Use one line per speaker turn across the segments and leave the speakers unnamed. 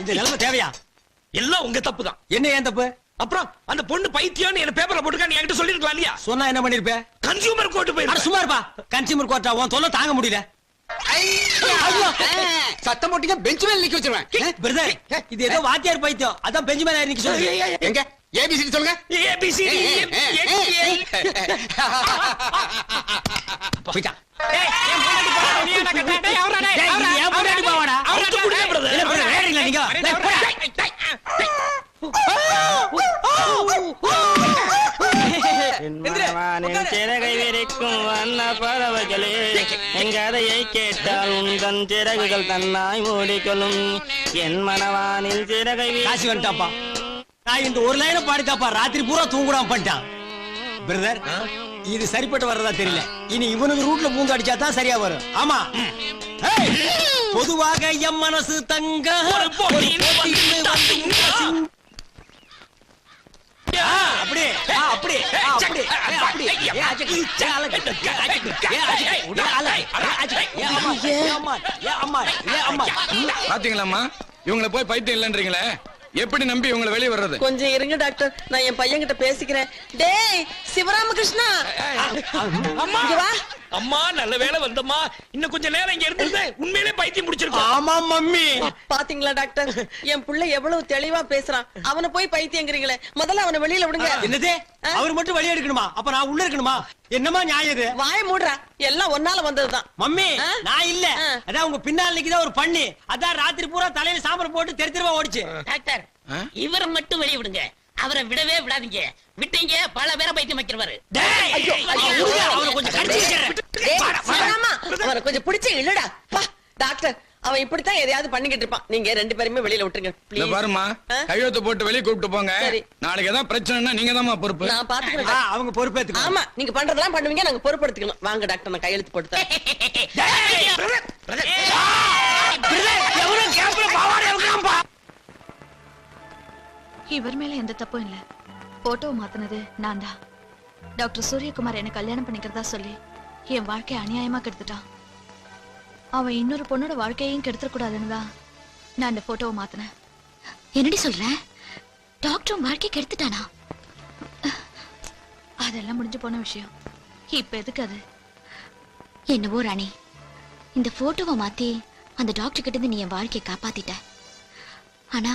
இந்த நிலைமை தேவையா?
எல்லாம் உங்க தப்பு தான்
என்ன ஏன் தப்பு?
அப்புறம் அந்த பொண்ணு பைத்தியம்னு என்ன பேப்பர்ல போட்டுக்கா நீ என்கிட்ட சொல்லிருக்கலாம் இல்லையா?
சொன்னா என்ன பண்ணிருப்ப?
கன்சியூமர் கோர்ட் போயிரு
சும்மா இருப்பா. கன்சியூமர் கோர்ட்டா உன் தொல்லை தாங்க முடியல.
சத்தம் போட்டீங்க பெஞ்ச் மேல நிக்க வச்சிருவேன்.
பிரதர் இது ஏதோ வாத்தியார் பைத்தியம். அதான் பெஞ்சு மேல நிக்க சொல்லு
எங்க? ஏபிசிடி சொல்லுங்க.
போயிட்டான் டேய், இது என் பொண்டாட்டி பாவாடா.
அவுத்து குடுங்க, brother.
என்ன brother, விளையாடுறீங்களா நீங்க? டேய், போடா.
மனவானின் சிறகை விரிக்கும் வண்ண பறவைகளே எங்கதையை கேட்டால் உந்தன் சிறகுகள் தன்னாய் மூடிக்கொள்ளும். என் மனவானின் சிறகை
காசி வந்துட்டாப்பா. நான் இந்த ஒரு லைனை பாடித்தாப்பா ராத்திரி பூரா தூங்குடாம பண்ணிட்டான். பிரதர் இது சரிப்பட்டு வர்றதா தெரியல. இனி இவனுக்கு ரூட்ல பூந்து அடிச்சா தான் சரியா வரும். ஆமா. பொதுவாக எம் மனசு தங்க
ஒரு போட்டியில் வந்து தட்டுங்க.
அப்படி ஆ, அப்படி ஆ, அப்படி ஏ, அப்படி ஏ, அஜக்கு, ஏ, அழகு, ஏ, அஜக்கு, ஏ, அஜக்கு, ஏ, அழகு, ஏ, அஜக்கு, ஏ, அம்மா, ஏ, அம்மா, ஏ, அம்மா, ஏ, அம்மா. ம்.
பாத்தீங்களாம்மா? இவங்களை போய் பைத்தியம் இல்லன்றீங்களே? எப்படி நம்பி இவங்களை வெளியே வர்றது?
கொஞ்சம் இருங்க டாக்டர். நான் என் பையன் கிட்ட பேசிக்கிறேன். டேய் சிவராமகிருஷ்ணா.
அம்மா. அம்மா நல்ல வேளை வந்தம்மா. இன்னும் கொஞ்ச நேரம் இங்க இருந்திருந்தே உண்மையிலே பைத்தியம் முடிச்சிருக்கோம்
ஆமா மம்மி.
பாத்தீங்களா டாக்டர்? என் புள்ள எவ்வளவு தெளிவா பேசுறான். அவனை போய் பைத்தியங்கிறீங்களே. முதல்ல அவனை வெளியில விடுங்க.
என்னது? அவர் மட்டும் வெளியே எடுக்கணுமா? அப்ப நான் உள்ள இருக்கணுமா? என்னமா நியாயம் இது?
வாய மூடுறா. எல்லாம் ஒன்னால வந்ததுதான்.
மம்மி? நான் இல்ல. அதான் உங்க பின்னால் நிக்குதா ஒரு பண்ணி. அதான் ராத்திரி பூரா தலையில சாம்பல் போட்டு தெரு தெருவா ஓடிச்சு.
டாக்டர் இவரை மட்டும் வெளிய விடுங்க. அவரை விடவே விடாதீங்க. விட்டீங்க பல பேரை பைத்தியம் வைக்கிறவாரு
அவனை கொஞ்சம்
பிடிச்சு இல்லடா. பா டாக்டர் அவன் இப்படித்தான் எதையாவது பண்ணிக்கிட்டு இருப்பான். நீங்க ரெண்டு பேருமே வெளியில விட்டுருங்க ப்ளீஸ்
பாருமா கையெழுத்து போட்டு வெளியே கூப்பிட்டு போங்க. நாளைக்கு ஏதாவது பிரச்சனைனா நீங்க பொறுப்பு.
நான் பாத்துக்கிறேன்.
அவங்க பொறுப்பேத்துக்கோ
ஆமா நீங்க பண்றதெல்லாம் பண்ணுவீங்க நாங்க பொறுப்படுத்திக்கணும். வாங்க டாக்டர் நான் கையெழுத்து போட்டு தரேன்.
கேப்ல பாவாடை
இவர் மேல எந்த தப்பும் இல்ல. போட்டோ மாத்தினது நான் தான் டாக்டர் சூரியகுமார் என்ன கல்யாணம் பண்ணிக்கிறதா சொல்லி என் வாழ்க்கைய அநியாயமா கெடுத்துட்டான். அவன் இன்னொரு பொண்ணோட வாழ்க்கையையும் கெடுத்துட கூடாதுன்னு தான் நான் இந்த போட்டோவை மாத்தினேன்.
என்னடி சொல்ற? டாக்டர் வாழ்க்கை கெடுத்துட்டானா?
அதெல்லாம் முடிஞ்சு போன விஷயம். இப்ப எதுக்கு அது?
என்னவோ ராணி. இந்த போட்டோவை மாத்தி அந்த டாக்டர் கிட்ட இருந்து நீ என் வாழ்க்கையை காப்பாத்திட்ட. ஆனா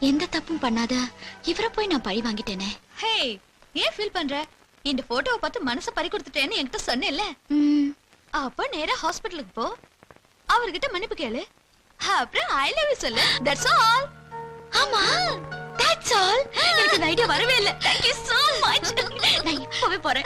எந்த தப்பும் பண்ணாத. இவரை போய் நான் பழி வாங்கிட்டேனே.
ஹே ஏன் ஃபீல் பண்ற? இந்த போட்டோவை பார்த்து மனசை பறி கொடுத்துட்டேன்னு என்கிட்ட சொன்னேன்ல.
ம்,
அப்ப நேரா ஹாஸ்பிடலுக்கு போ. அவர்கிட்ட மன்னிப்பு கேளு. அப்புறம் ஐ லவ் யூ சொல்லு. தட்ஸ் ஆல்
ஆமா. That's all.
எனக்கு இந்த ஐடியா வரவே இல்ல. Thank you so much.
நான் இப்பவே போறேன்.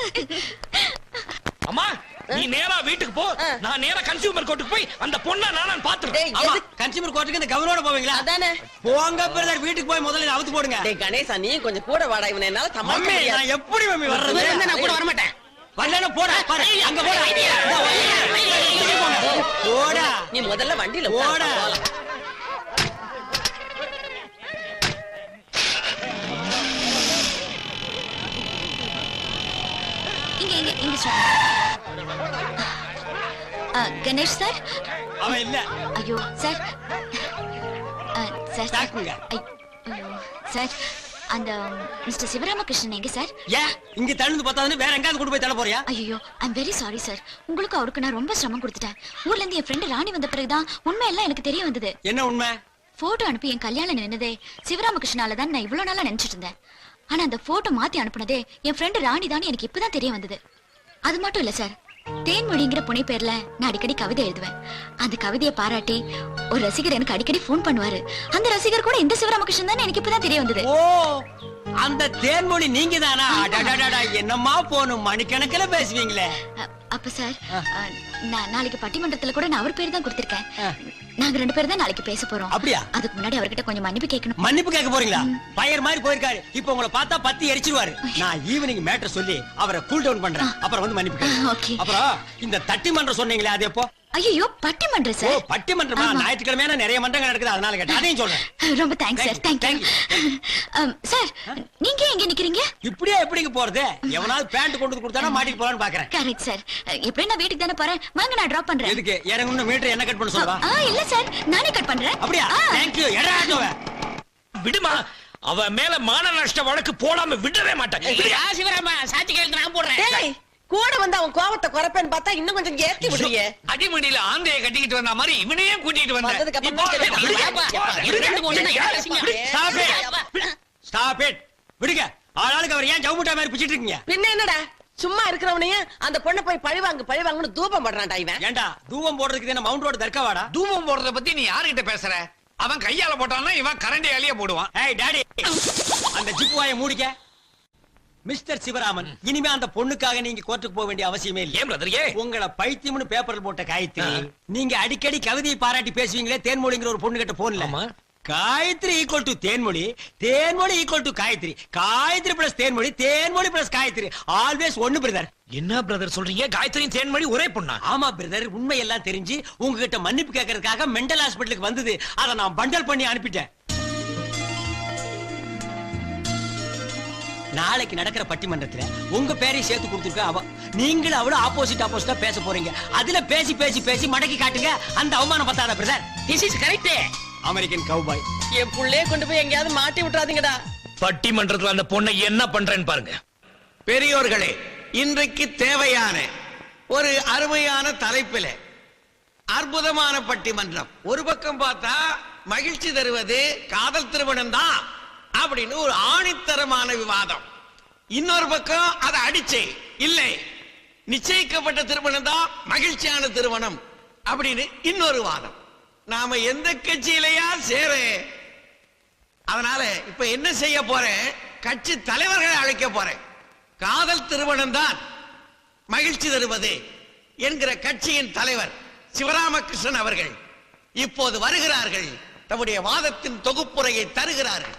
அம்மா நீ நேரா வீட்டுக்கு போ. நான் நேரா கன்சியூமர் கோர்ட்டுக்கு போய் அந்த பொண்ணை நானும் பாத்துறேன்
கன்சியூமர் கோர்ட்டுக்கு இந்த கவரோட போவீங்களா?
அதானே?
போங்க பிரதர் வீட்டுக்கு போய் முதல்ல அவுத்து போடுங்க.
டேய் கணேசா நீ கொஞ்சம் கூட வாடா. இவனை என்னால சமாளிக்க
மம்மி
முடியாது.
நான் எப்படி மம்மி வர்றது?
நான் கூட வரமாட்டேன்.
வரலன்னா போடா பாரு. அங்க போடா. போடா.
நீ முதல்ல வண்டியில
போடா.
இங்க இங்க இங்க கணேஷ் சார்
அவன் இல்ல.
ஐயோ சார் சார்
தாக்குங்க.
ஐ- சார் அந்த மிஸ்டர் சிவராமகிருஷ்ணன் எங்க சார்
ஏன்? இங்க தழுந்து பார்த்தாதுன்னு வேற எங்காவது கொண்டு போய் தள்ள போறியா?
ஐயோ ஐம் வெரி சாரி சார் உங்களுக்கு அவருக்கு நான் ரொம்ப சிரமம் கொடுத்துட்டேன். ஊர்ல இருந்து என் ஃப்ரெண்டு ராணி வந்த பிறகுதான் உண்மை எல்லாம் எனக்கு தெரிய வந்தது.
என்ன உண்மை?
போட்டோ அனுப்பி என் கல்யாணம் நின்னதே சிவராமகிருஷ்ணால தான் நான் இவ்வளவு நாளா நினைச்சிட்டு இருந்தேன். ஆனா அந்த போட்டோ மாத்தி அனுப்புனதே என் ஃப்ரெண்டு ராணி தான் எனக்கு இப்பதான் தெரிய வந்தது. அது மட்டும் இல்ல சார். தேன்மொழிங்கிற புனை பேர்ல நான் அடிக்கடி கவிதை எழுதுவேன். அந்த கவிதையை பாராட்டி ஒரு ரசிகர் எனக்கு அடிக்கடி ஃபோன் பண்ணுவாரு. அந்த ரசிகர் கூட இந்த சிவராமகிருஷ்ணன் தான்? எனக்கு இப்பதான் தெரிய வந்தது.
ஓ அந்த தேன்மொழி நீங்க தானா என்னம்மா போனும் மணிக்கணக்கில பேசுவீங்களே.
அப்ப சார் நான் நாளைக்கு பட்டிமன்றத்துல கூட நான் அவர் பேர் தான் கொடுத்திருக்கேன். நாங்க ரெண்டு பேரும் தான் நாளைக்கு பேச போறோம்.
அப்படியா?
அதுக்கு முன்னாடி அவர்கிட்ட கொஞ்சம் மன்னிப்பு கேட்கணும்.
மன்னிப்பு கேட்க போறீங்களா? பயர் மாதிரி போயிருக்காரு. இப்ப உங்களை பார்த்தா பத்தி எரிச்சிருவாரு. நான் ஈவினிங் மேட்டர் சொல்லி அவரை கூல் டவுன் பண்றேன். அப்புறம் வந்து மன்னிப்பு. அப்புறம் இந்த தட்டி மன்றம் சொன்னீங்களே அது எப்போ?
ஐயோ பட்டிமன்றம்
ஓ
சார்
பட்டிமன்றமா?
ஆமா.
ஞாயிற்றுக்கிழமையான நிறைய மன்றங்கள் நடக்குது அதனால கேட்டேன். அதையும் சொல்றேன்.
ரொம்ப thanks sir thank you
you,
sir நீங்க எங்க நிக்கிறீங்க?
இப்படியே எப்படிங்க போறது? எவனாவது பேண்ட் கொண்டு வந்து கொடுத்தானா மாட்டிட்டு போலான்னு பாக்குறேன்.
கரெக்ட் சார் எப்படி நான் வீட்டுக்கு தானே போறேன். வாங்க நான் டிராப் பண்றேன்.
எதுக்கு? எனக்கு இன்னும் மீட்டர் என்ன கட் பண்ண சொல்லுவா?
ஆ இல்ல சார் நானே கட் பண்றேன்.
அப்படியா?
ஆ.
தேங்க்யூ எடா ஆட்டோவை
விடுமா அவ மேல மான நஷ்ட வழக்கு போடாம விடவே மாட்டேன்.
சிவராமா சாட்சி கையெழுத்து நான் போடுறேன்.
டேய் கூட வந்து அவன் கோவத்தை குறைப்பேன்னு பார்த்தா இன்னும் கொஞ்சம் ஏத்தி விடுறியே.
அடிமடியில ஆந்தைய கட்டிக்கிட்டு வந்த மாதிரி இவனையும் கூட்டிட்டு
வந்ததுக்கு அப்புறம் தான்
வந்த
தெரியும்.
ஏப்பா, இவரு ரெண்டு மூணு என்ன அசிங்கம்?
Stop it.
ஏப்பா.
ஸ்டாப் இட் விடுங்க. ஆளாளுக்கு அவர் ஏன் ஜவுமுட்டா மாதிரி பிடிச்சிட்டு இருக்கீங்க?
பின்ன என்னடா? சும்மா இருக்கிறவனையும் அந்த பொண்ணை போய் பழிவாங்கு பழிவாங்குன்னு தூபம் பண்றான்டா இவன்.
ஏன்டா தூவம் போடுறதுக்கு என்ன மவுண்ட் ரோடு தர்க்கவாடா
தூமம் போடுறத பத்தி நீ யாருகிட்ட பேசுற? அவன் கையால போட்டான்னா இவன் கரண்டியாலேயே போடுவான்.
ஏய் டாடி. அந்த ஜிப் வாயை மூடிக்க. மிஸ்டர் சிவராமன் இனிமே அந்த பொண்ணுக்காக நீங்க கோர்ட்டுக்கு போக வேண்டிய அவசியமே இல்லை.
பிரதர் ஏன்?
உங்களை பைத்தியம்னு பேப்பர்ல போட்ட காயத்ரி நீங்க அடிக்கடி கவிதையை பாராட்டி பேசுவீங்களே தேன்மொழிங்கிற ஒரு பொண்ணு கிட்ட போன்ல. Gayathri equal to Thenmozhi Thenmozhi equal to Gayathri. Gayathri plus Thenmozhi Thenmozhi plus Gayathri. Always ஒன்னு பிரதர்
என்ன பிரதர் சொல்றீங்க? காயத்ரியும் தேன்மொழி ஒரே பொண்ணா?
ஆமா பிரதர் உண்மை எல்லாம் தெரிஞ்சு உங்ககிட்ட மன்னிப்பு கேட்கறதுக்காக மெண்டல் ஹாஸ்பிட்டலுக்கு வந்தது. அதை நான் பண்டல் பண்ணி அனுப்பிட்டேன். நாளைக்கு நடக்கிற பட்டிமன்றத்துல உங்க பேரையும் சேர்த்து கொடுத்துருக்க அவ நீங்களும் அவளும் ஆப்போசிட் ஆப்போசிட்டா பேச போறீங்க. அதுல பேசி பேசி பேசி மடக்கி காட்டுங்க. அந்த அவமானம் பத்தாத brother
This is correct.
American cowboy
என் புள்ளைய கொண்டு போய் எங்கேயாவது மாட்டி விட்டுறாதீங்கடா.
பட்டிமன்றத்துல அந்த பொண்ணை என்ன பண்றேன்னு பாருங்க.
பெரியோர்களே இன்றைக்கு தேவையான ஒரு அருமையான தலைப்பில அற்புதமான பட்டிமன்றம். ஒரு பக்கம் பார்த்தா மகிழ்ச்சி தருவது காதல் திருமணம் தான் அப்படின்னு ஒரு ஆணித்தரமான விவாதம். இன்னொரு பக்கம் அதை அடிச்சே இல்லை நிச்சயிக்கப்பட்ட திருமணம் தான் மகிழ்ச்சியான திருமணம் அப்படின்னு இன்னொரு வாதம். நாம எந்த கட்சியிலையா சேர அதனால இப்ப என்ன செய்ய போறேன்? கட்சி தலைவர்களை அழைக்க போறேன். காதல் திருமணம் தான் மகிழ்ச்சி தருவது என்கிற கட்சியின் தலைவர் சிவராமகிருஷ்ணன் அவர்கள் இப்போது வருகிறார்கள். தம்முடைய வாதத்தின் தொகுப்புரையை தருகிறார்கள்.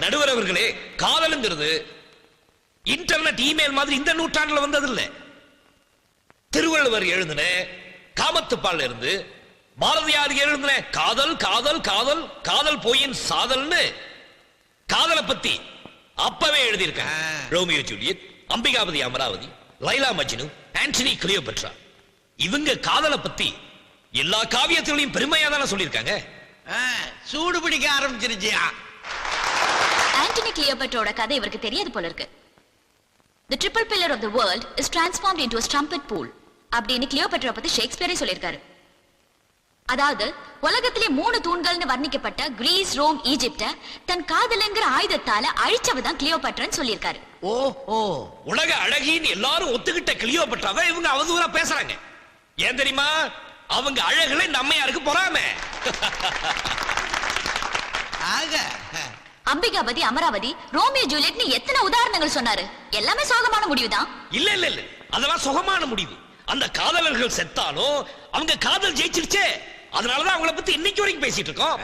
நடுவர் அவர்களே காதலுங்கிறது இன்டர்நெட் இமெயில் மாதிரி இந்த நூற்றாண்டுல வந்தது இல்ல திருவள்ளுவர் எழுதின காமத்துப்பால் இருந்து பாரதியார் எழுதின காதல் காதல் காதல் காதல் போயின் சாதல்னு காதலை பத்தி அப்பவே எழுதியிருக்காங்க. Romeo Juliet Ambikapathi Amaravathi Laila Majnu Antony Cleopatra இவங்க காதலை பத்தி எல்லா காவியத்திலையும் பெருமையா தானே சொல்லியிருக்காங்க.
சூடு பிடிக்க ஆரம்பிச்சிருச்சியா?
ஆண்டனி கிளியோபட்ரோட கதை இவருக்கு தெரியாது போல இருக்கு. The triple pillar of the world is transformed into a strumpet pool அப்படின்னு கிளியோபட்ரா பத்தி ஷேக்ஸ்பியரே சொல்லியிருக்காரு. அதாவது உலகத்திலே மூணு தூண்கள்னு வர்ணிக்கப்பட்ட கிரீஸ் ரோம் ஈஜிப்ட தன் காதலுங்கிற ஆயுதத்தால அழிச்சவ தான் கிளியோபட்ரான்னு சொல்லியிருக்காரு.
ஓ ஓ
உலக அழகின்னு எல்லாரும் ஒத்துக்கிட்ட கிளியோபட்ராவை இவங்க அவதூறா பேசுறாங்க. ஏன் தெரியுமா? அவங்க அழகுல இந்த அம்மையாருக்கு பொறாம.
ஆக
அம்பிகாபதி அமராவதி ரோமியோ ஜூலியட்னு எத்தனை உதாரணங்கள் சொன்னாரு? எல்லாமே சோகமான முடிவுதான்.
இல்ல இல்ல இல்ல. அதெல்லாம் சுகமான முடிவு. அந்த காதலர்கள் செத்தாலும் அவங்க காதல் ஜெயிச்சிருச்சே. அதனாலதான் அவங்கள பத்தி இன்னைக்கு வரைக்கும் பேசிட்டு இருக்கோம்.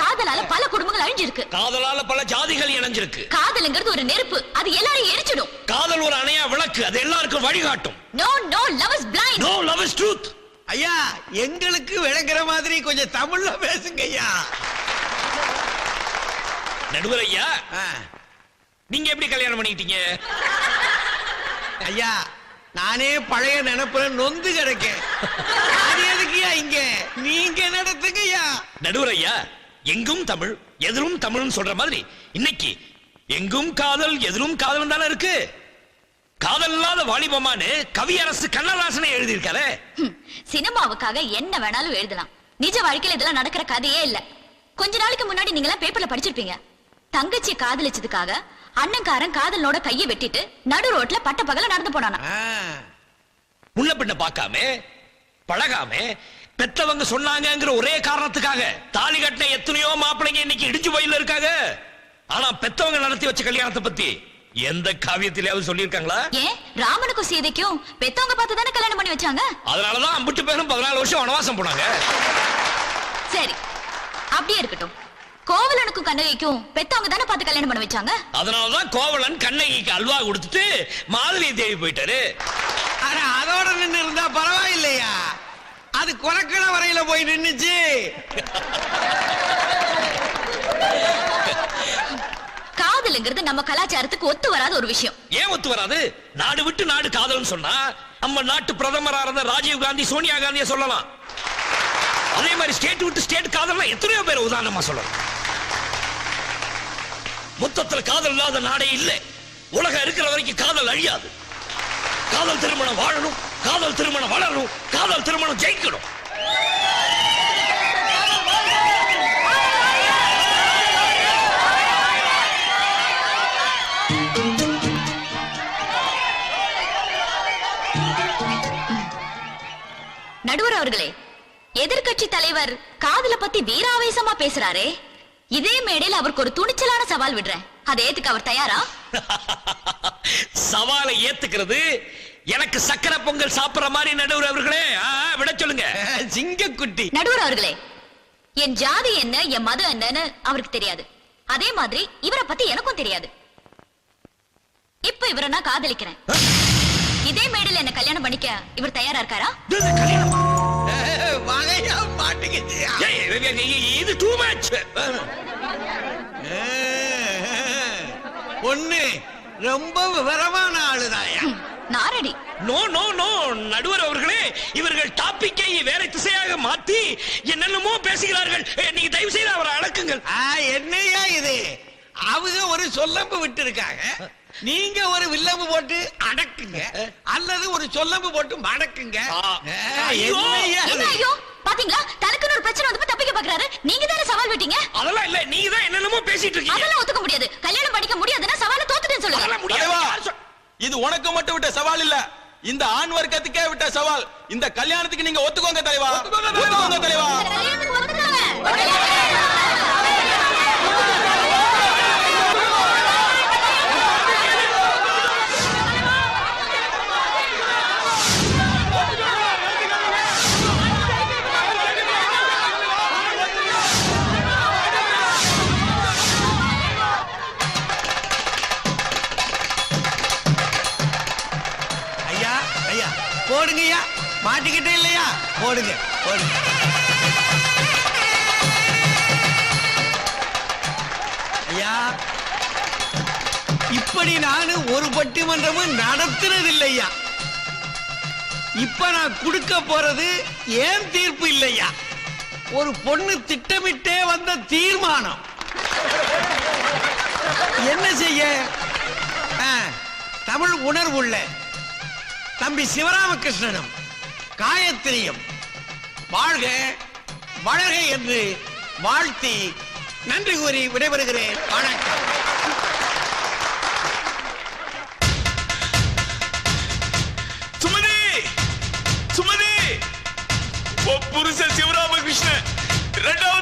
காதலால பல குடும்பங்கள் அழிஞ்சிருக்கு.
காதலால பல ஜாதிகள் இணைஞ்சிருக்கு.
காதலுங்கிறது ஒரு நெருப்பு. அது எல்லாரையும் எரிச்சிடும்.
காதல் ஒரு அணையா விளக்கு. அது எல்லாருக்கும் வழிகாட்டும்.
No no love is blind
no love is truth
ஐயா எங்களுக்கு விளங்குற மாதிரி கொஞ்சம் தமிழ்ல பேசுங்க ஐயா.
நடுவர் ஐயா நீங்க எப்படி கல்யாணம் பண்ணிக்கிட்டீங்க?
ஐயா நானே பழைய நினைப்புல நொந்து கிடக்கேன். அது எதுக்குயா இங்க? நீங்க நடத்துங்க ஐயா
நடுவர் ஐயா எங்கும் தமிழ் எதிரும் தமிழ்னு சொல்ற மாதிரி. இன்னைக்கு எங்கும் காதல் எதிரும் காதல் தானே இருக்கு? காதல் இல்லாத வாலிபமானு கவியரசு கண்ணதாசனை எழுதியிருக்காரு.
ஹம், சினிமாவுக்காக என்ன வேணாலும் எழுதலாம். நிஜ வாழ்க்கையில இதெல்லாம் நடக்கிற கதையே இல்ல. கொஞ்ச நாளைக்கு முன்னாடி நீங்க எல்லாம் பேப்பர்ல படிச்சிருப்பீங்க. தங்கச்சி காதலிச்சதுக்காக அண்ணன்காரன் காதலனோட கையை வெட்டிட்டு நடு ரோட்ல பட்ட பகல நடந்து போனானா
முன்ன பின்ன பார்க்காம பழகாம பெத்தவங்க சொன்னாங்கங்கிற ஒரே காரணத்துக்காக தாலி கட்டின எத்தனையோ மாப்பிள்ளைங்க இன்னைக்கு இடிஞ்சு வயல்ல இருக்காங்க. ஆனா பெத்தவங்க நடத்தி வச்ச கல்யாணத்தை பத்தி எந்த காவியத்திலேயாவது சொல்லியிருக்காங்களா?
ஏன்? ராமனுக்கும் சீதைக்கும் பெத்தவங்க பார்த்து தானே கல்யாணம் பண்ணி வச்சாங்க?
அதனாலதான் அம்பிட்டு பேரும் பதினாலு வருஷம் வனவாசம் போனாங்க.
சரி அப்படியே இருக்கட்டும். கோவலனுக்கும் கண்ணகிக்கும் பெத்தவங்க தானே பார்த்து கல்யாணம் பண்ணி வச்சாங்க?
அதனாலதான் கோவலன் கண்ணகிக்கு அல்வா கொடுத்துட்டு மாதுளையை தேடி போயிட்டாரு.
அட, அதோட நின்னு இருந்தா பரவாயில்லையா? அது கொலக்கட வரையில போய் நின்னுச்சு.
காதலுங்கிறது நம்ம கலாச்சாரத்துக்கு ஒத்து வராத ஒரு விஷயம்.
ஏன் ஒத்து வராது? நாடு விட்டு நாடு காதல்னு சொன்னா நம்ம நாட்டு பிரதமரா இருந்த ராஜீவ் காந்தி சோனியா காந்தியை சொல்லலாம். அதே மாதிரி ஸ்டேட் விட்டு ஸ்டேட் காதல்னா எத்தனையோ பேர் உதாரணமா சொல்லலாம். மொத்தத்துல காதல் இல்லாத நாடே இல்லை. உலகம் இருக்கிற வரைக்கும் காதல் அழியாது. காதல் திருமணம் வாழணும் காதல் திருமணம் வளரணும் காதல் திருமணம் ஜெயிக்கணும்.
நடுவர் அவர்களே எதிர்க்கட்சி தலைவர் காதல பத்தி வீராவேசமா பேசுறாரே? இதே மேடையில் அவருக்கு ஒரு துணிச்சலான சவால் விடுறேன். அதை ஏத்துக்க அவர் தயாரா?
சவாலை ஏத்துக்கிறது எனக்கு சக்கரை பொங்கல் சாப்பிடுற மாதிரி நடுவர் அவர்களே. விட சொல்லுங்க.
சிங்கக்குட்டி.
நடுவர் அவர்களே என் ஜாதி என்ன என் மதம் என்னன்னு அவருக்கு தெரியாது. அதே மாதிரி இவரை பத்தி எனக்கும் தெரியாது. இப்ப இவரை நான் காதலிக்கிறேன். இதே மேடையில் என்ன கல்யாணம் பண்ணிக்க இவர் தயாரா இருக்காரா?
வகையா
ஏய், இது டூ மச்
பொண்ணு ரொம்ப விவரமான ஆளுதாயா?
நாரடி.
நோ நோ நோ நடுவர் அவர்களே இவர்கள் டாபிக்கை வேற திசையாக மாத்தி என்னென்னமோ பேசுகிறார்கள். நீங்க தயவு செய்து அவரை அடக்குங்கள்.
ஆ, என்னய்யா இது? அவங்க ஒரு சொல்லம்பு விட்டு இருக்காங்க நீங்க ஒரு வில்லம்பு போட்டு அடக்குங்க அல்லது ஒரு சொல்லம்பு போட்டு மடக்குங்க.
பாத்தீங்களா? தனக்குன்னு ஒரு பிரச்சனை வந்து தப்பிக்க பாக்குறாரு. நீங்க தானே சவால் விட்டீங்க?
அதெல்லாம் இல்ல நீங்க தான் என்னென்னமோ பேசிட்டு இருக்கீங்க.
அதெல்லாம் ஒத்துக்க முடியாது. கல்யாணம் பண்ணிக்க முடியாதுன்னா சவால தோத்துட்டேன்னு சொல்லுங்க.
இது உனக்கு மட்டும் விட்ட சவால் இல்ல. இந்த ஆண் வர்க்கத்துக்கே விட்ட சவால். இந்த கல்யாணத்துக்கு நீங்க ஒத்துக்கோங்க தலைவா. ஒத்துக்கோங்க தலைவா.
மாட்டிக்கிட்டே இல்லையா? போடுங்க போடுங்க. ஐயா இப்படி நானு ஒரு பட்டிமன்றமும் நடத்துறது இல்லையா இப்ப நான் கொடுக்க போறது ஏன் தீர்ப்பு இல்லையா? ஒரு பொண்ணு திட்டமிட்டே வந்த தீர்மானம். என்ன செய்ய? ஆ, தமிழ் உணர்வுள்ள தம்பி சிவராமகிருஷ்ணனும் காயத்ரியும். வாழ்க வளர்க என்று வாழ்த்தி நன்றி கூறி விடைபெறுகிறேன். வணக்கம்.
சுமதி! சுமதி! புருஷன் சிவராமகிருஷ்ணன். ரெண்டாவது